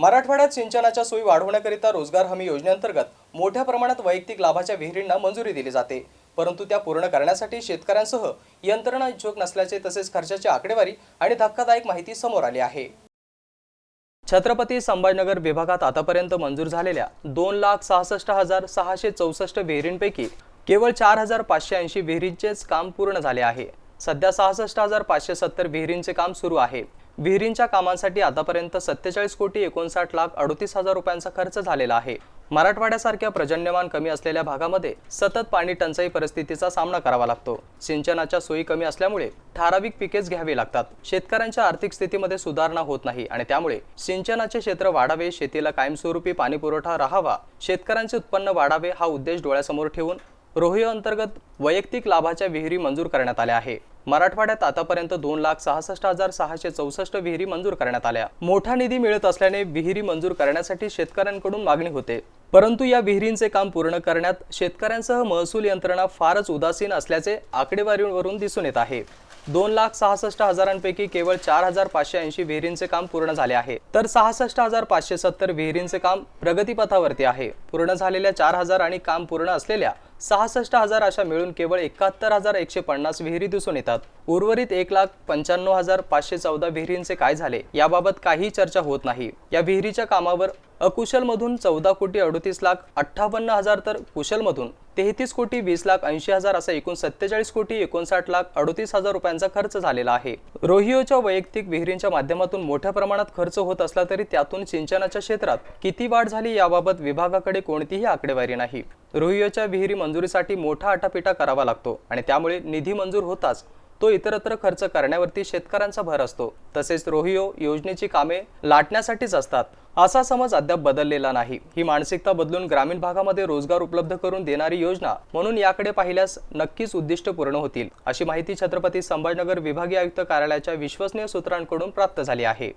मराठवाड्यात सिंचनाच्या सोयी वाढवण्याकरिता रोजगार हमी योजनेअंतर्गत मोठ्या प्रमाणात वैयक्तिक लाभाच्या विहिरींना मंजुरी दिली जाते. परंतु त्या पूर्ण करण्यासाठी शेतकऱ्यांसह यंत्रणा इच्छुक नसल्याचे तसेच खर्चाची आकडेवारी आणि धक्कादायक माहिती समोर आली आहे. छत्रपती संभाजीनगर विभागात आतापर्यंत मंजूर झालेल्या दोन लाख सहासष्ट हजार सहाशे चौसष्ट विहिरींपैकी केवळ चार हजार पाचशे ऐंशी विहिरींचेच काम पूर्ण झाले आहे. सध्या सहासष्ट हजार पाचशे सत्तर विहिरींचे काम सुरू आहे. विहिरींच्या कामांसाठी आतापर्यंत सत्तेचाळीस कोटी एकोणसाठ लाख अडतीस हजार रुपयांचा खर्च झालेला आहे. मराठवाड्यासारख्या प्रजन्यमान कमी असलेल्या भागामध्ये सतत पाणी टंचाई परिस्थितीचा सामना करावा लागतो. सिंचनाच्या सोयी कमी असल्यामुळे ठराविक पिकेच घ्यावी लागतात. शेतकऱ्यांच्या आर्थिक स्थितीमध्ये सुधारणा होत नाही आणि त्यामुळे सिंचनाचे क्षेत्र वाढावे शेतीला कायमस्वरूपी पाणी पुरवठा राहावा शेतकऱ्यांचे उत्पन्न वाढावे हा उद्देश डोळ्यासमोर ठेवून रोहियो अंतर्गत वैयक्तिक लाभाच्या विहिरी मंजूर करण्यात आल्या आहे. मराठवाड्यात आतापर्यंत दोन लाख सहासष्ट हजार सहाशे चौसष्ट विहिरी मंजूर करण्यात आल्या. मोठा निधी मिळत असल्याने विहिरी मंजूर करण्यासाठी शेतकऱ्यांकडून मागणी होते. परंतु या विहिरींचे काम पूर्ण करण्यात शेतकऱ्यांसह महसूल यंत्रणा फारच उदासीन असल्याचे आकडेवारीवरून दिसून येत आहे. दोन लाख सहासष्ट हजारांपैकी केवळ चार हजार पाचशे ऐंशी विहिरींचे काम पूर्ण झाले आहे. तर सहासष्ट हजार पाचशे सत्तर विहिरींचे काम प्रगतीपथावरती आहे. पूर्ण झालेल्या चार हजार आणि काम पूर्ण असलेल्या सहासष्ट हजार अशा मिळून केवळ एकाहत्तर हजार एकशे पन्नास विहिरी दिसून येतात. उर्वरित एक लाख पंच्याण्णव हजार पाचशे चौदा विहिरींचे काय झाले? याबाबत काही चर्चा होत नाही. या विहिरीच्या कामावर अकुशलमधून चौदा कोटी अडतीस लाख अठ्ठावन्न हजार तर कुशलमधून तेहतीस कोटी वीस लाख ऐंशी हजार असा एकूण सत्तेचाळीस कोटी एकोणसाठ लाख अडतीस हजार रुपयांचा खर्च झालेला आहे. रोहिओच्या वैयक्तिक विहिरींच्या माध्यमातून मोठ्या प्रमाणात खर्च होत असला तरी त्यातून सिंचनाच्या क्षेत्रात किती वाढ झाली याबाबत विभागाकडे कोणतीही आकडेवारी नाही. रोहिओच्या विहिरी मंजुरीसाठी मोठा आटापिटा करावा लागतो आणि त्यामुळे निधी मंजूर होताच तो इतरत्र खर्च करण्यावरती शेतकऱ्यांचा भर असतो. तसेच रोहिओ योजनेची कामे लाटण्यासाठीच असतात. असा समज अद्याप बदललेला नाही. ही मानसिकता बदलून ग्रामीण भागामध्ये रोजगार उपलब्ध करून देणारी योजना म्हणून याकडे पाहिल्यास नक्कीच उद्दिष्ट पूर्ण होतील अशी माहिती छत्रपती संभाजीनगर विभागीय आयुक्त कार्यालयाच्या विश्वसनीय सूत्रांकडून प्राप्त झाली आहे.